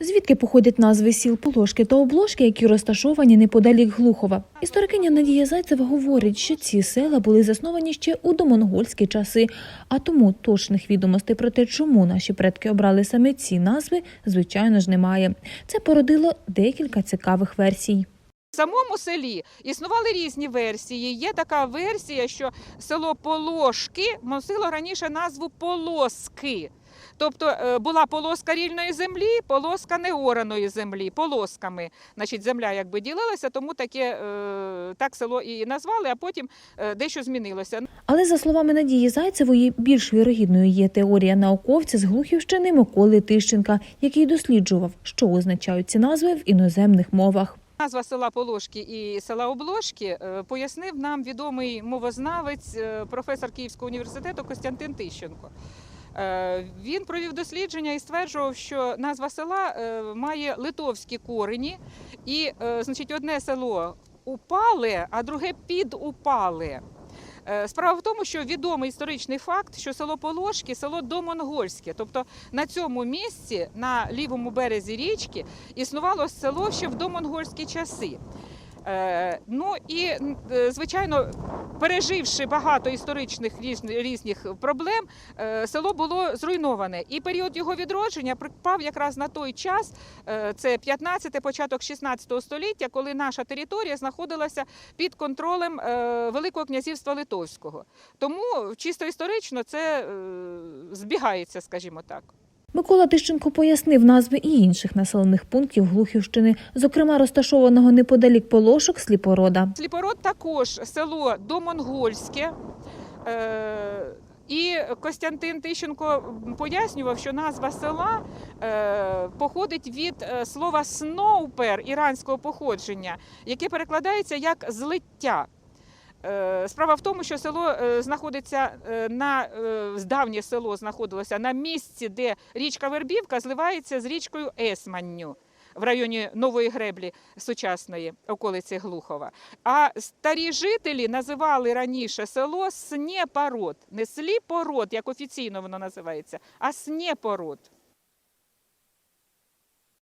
Звідки походять назви сіл Полошки та Обложки, які розташовані неподалік Глухова? Історикиня Надія Зайцева говорить, що ці села були засновані ще у домонгольські часи, а тому точних відомостей про те, чому наші предки обрали саме ці назви, звичайно ж немає. Це породило декілька цікавих версій. В самому селі існували різні версії. Є така версія, що село Полошки носило раніше назву Полоски. Тобто е, була полоска рільної землі, полоска неораної землі, полосками. Значить, земля якби ділилася, тому таке, е, так село і назвали, а потім е, дещо змінилося. Але за словами Надії Зайцевої, більш вірогідною є теорія науковця з Глухівщини Миколи Тищенка, який досліджував, що означають ці назви в іноземних мовах. Назва села Полошки і села Обложки пояснив нам відомий мовознавець, професор Київського університету Костянтин Тищенко. Е, Він провів дослідження і стверджував, що назва села е, має литовські корені, і е, значить, одне село упале, а друге підупале. Справа в тому, що відомий історичний факт, що село Полошки село домонгольське. Тобто на цьому місці, на лівому березі річки, існувало село ще в домонгольські часи. Е, Ну і е, звичайно, переживши багато історичних різних проблем, е, село було зруйноване. І період його відродження припав якраз на той час, це 15 початок 16 століття, коли наша територія знаходилася під контролем Великого князівства Литовського. Тому чисто історично це збігається, скажімо так. Микола Тищенко пояснив назви і інших населених пунктів Глухівщини, зокрема розташованого неподалік Полошок Сліпорода. Сліпород також село Домонгольське. Е, І Костянтин Тищенко пояснював, що назва села е, походить від е, слова сноупер іранського походження, яке перекладається як злиття. Е, Справа в тому, що село е, знаходиться е, на давнє село знаходилося на місці, де річка Вербівка зливається з річкою Есманню в районі Нової Греблі сучасної околиці Глухова. А старі жителі називали раніше село Снєпород. Не Сліпород, як офіційно воно називається, а Снєпород.